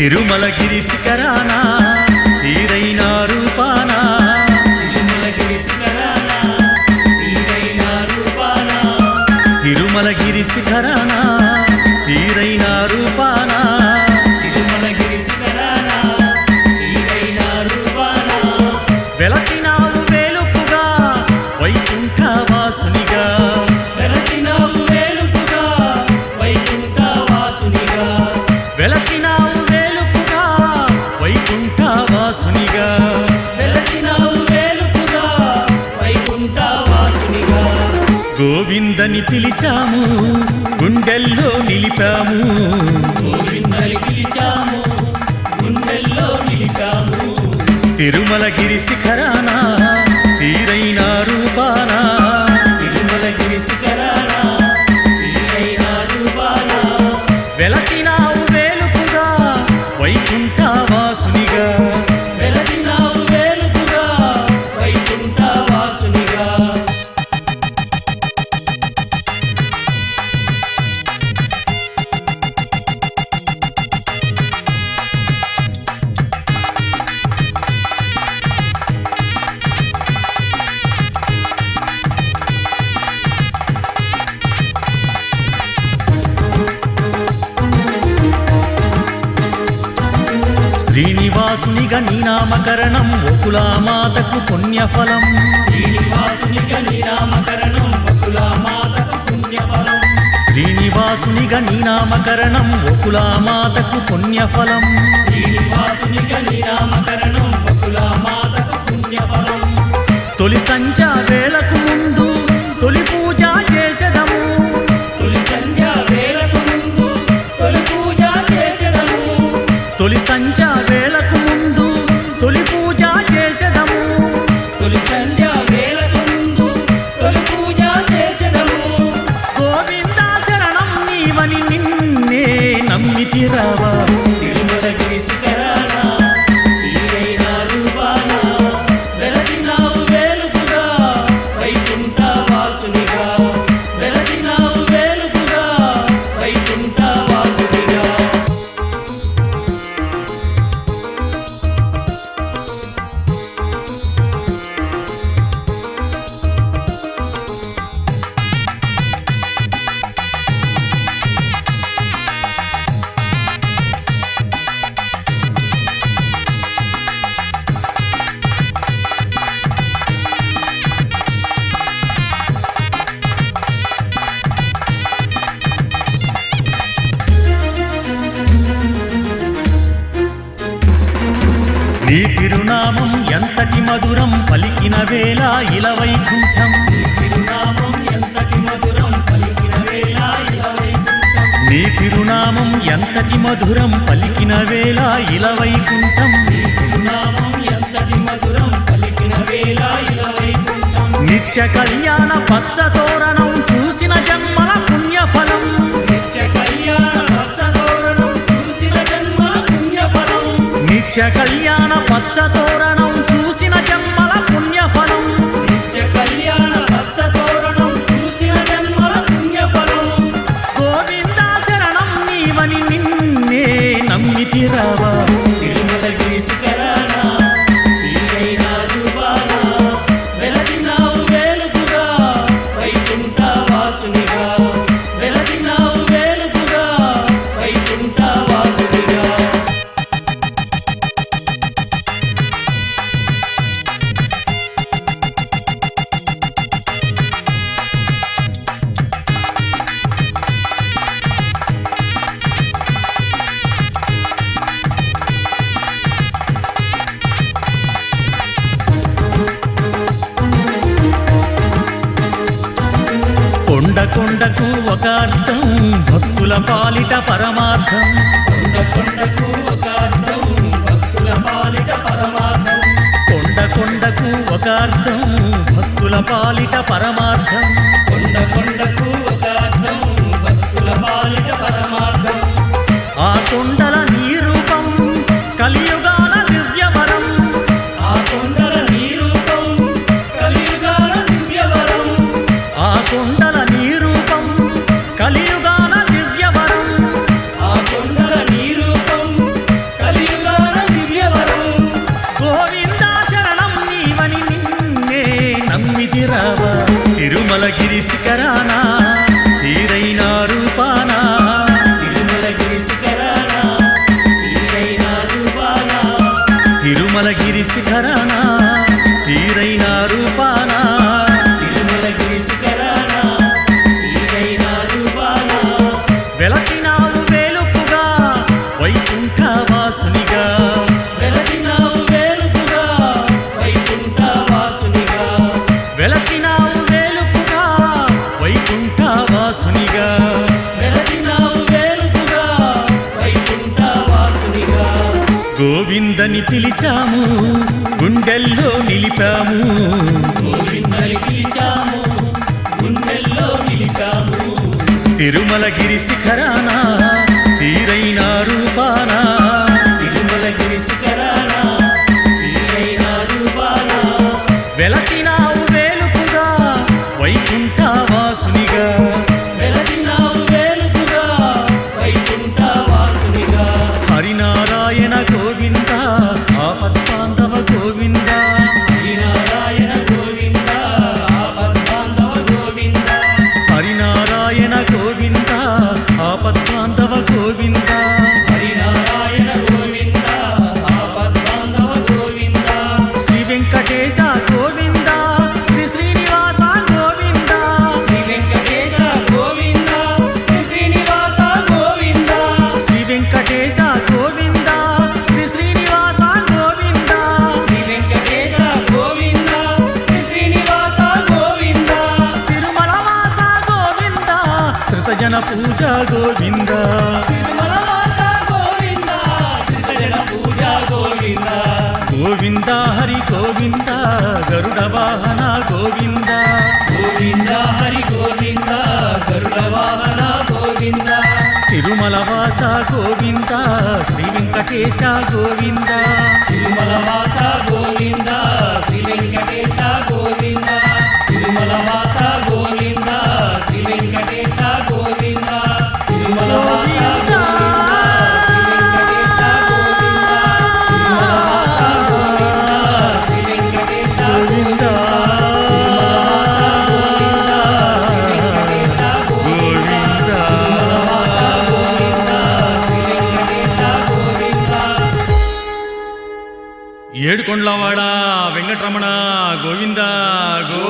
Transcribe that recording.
తిరుమలగిరి శిఖరానా? తీరైన రూపానా? తిరుమలగిరి శిఖరాన? తీరైన రూపాన? తిరుమలగిరి శిఖరానా? తీరైన రూపానా? తిరుమలగిరి శిఖరాన? తీరైన రూపానా? వెలసినావు వేలుపుగా వైకుంఠ వాసునిగా. వెలసినావు వేలు గోవిందని పిలిచాము గుండెల్లో నిలిపాము. గోవిందని పిలిచాము గుండెల్లో నిలిపాము. తిరుమలగిరి శిఖరాన తీరైన శ్రీనివాసునిగా నీ నామకరణం ఒకులామాతకు పుణ్యఫలం. శ్రీనివాసునిగా నీ నామకరణం మాతకు పుణ్యఫలం. శ్రీనివాసునిగా నీ నామకరణం ఒకులామాతకు పుణ్యఫలం. శ్రీనివాసునిగా నీ నామకరణం నీవని నిన్నే తిరునామం ఎంతటి మధురం పలికిన వేళ ఇలవైకుంఠం. తిరునామం ఎంతటి మధురం పలికిన వేళ నీ తిరునామం ఎంతటి మధురం పలికిన వేళ ఇలవైకుంఠం. తిరునామం ఎంతటి మధురం పలికిన వేళ ఇలవైకుంఠం నిత్య కళ్యాణ పచ్చ తోరణం చూసిన జన్మల పుణ్యఫలం. నిత్య కళ్యాణ నిత్య కళ్యాణ పచ్చ తోరణం చూసిన జన్మల పుణ్యఫలం. నిత్య కళ్యాణ రక్షతోరణం చూసిన జన్మల పుణ్యఫలం. గోవింద శరణం నీవని నిన్నే నమ్మితి కొండకు ఒక అర్థం భక్తుల పాలిట పరమార్థం. కొండ కొండకు ఒక అర్థం భక్తుల పాలిట పరమార్థం. కొండ కొండకు ఒక అర్థం భక్తుల పాలిట పరమార్థం కొండ కొండకు ఒక అర్థం భక్తుల పాలిట పరమార్థం ఆ కొండల తిరుమలగిరి శిఖరాన పిలిచాము గుండెల్లో నిలిపాము. పిలిచాము గుండెల్లో తిరుమలగిరి శిఖరాన జన పూజ గోవింద గోవింద హరి గోవింద గరుడ వాహన గోవింద. గోవింద హరి గోవింద గరుడ వాహన గోవింద. తిరుమల వాస గోవింద శ్రీ వెంకటేశ గోవింద. తిరుమల వాస గోవిందా ఏడుకొండ్లవాడా వెంకటరమణ గోవిందా గో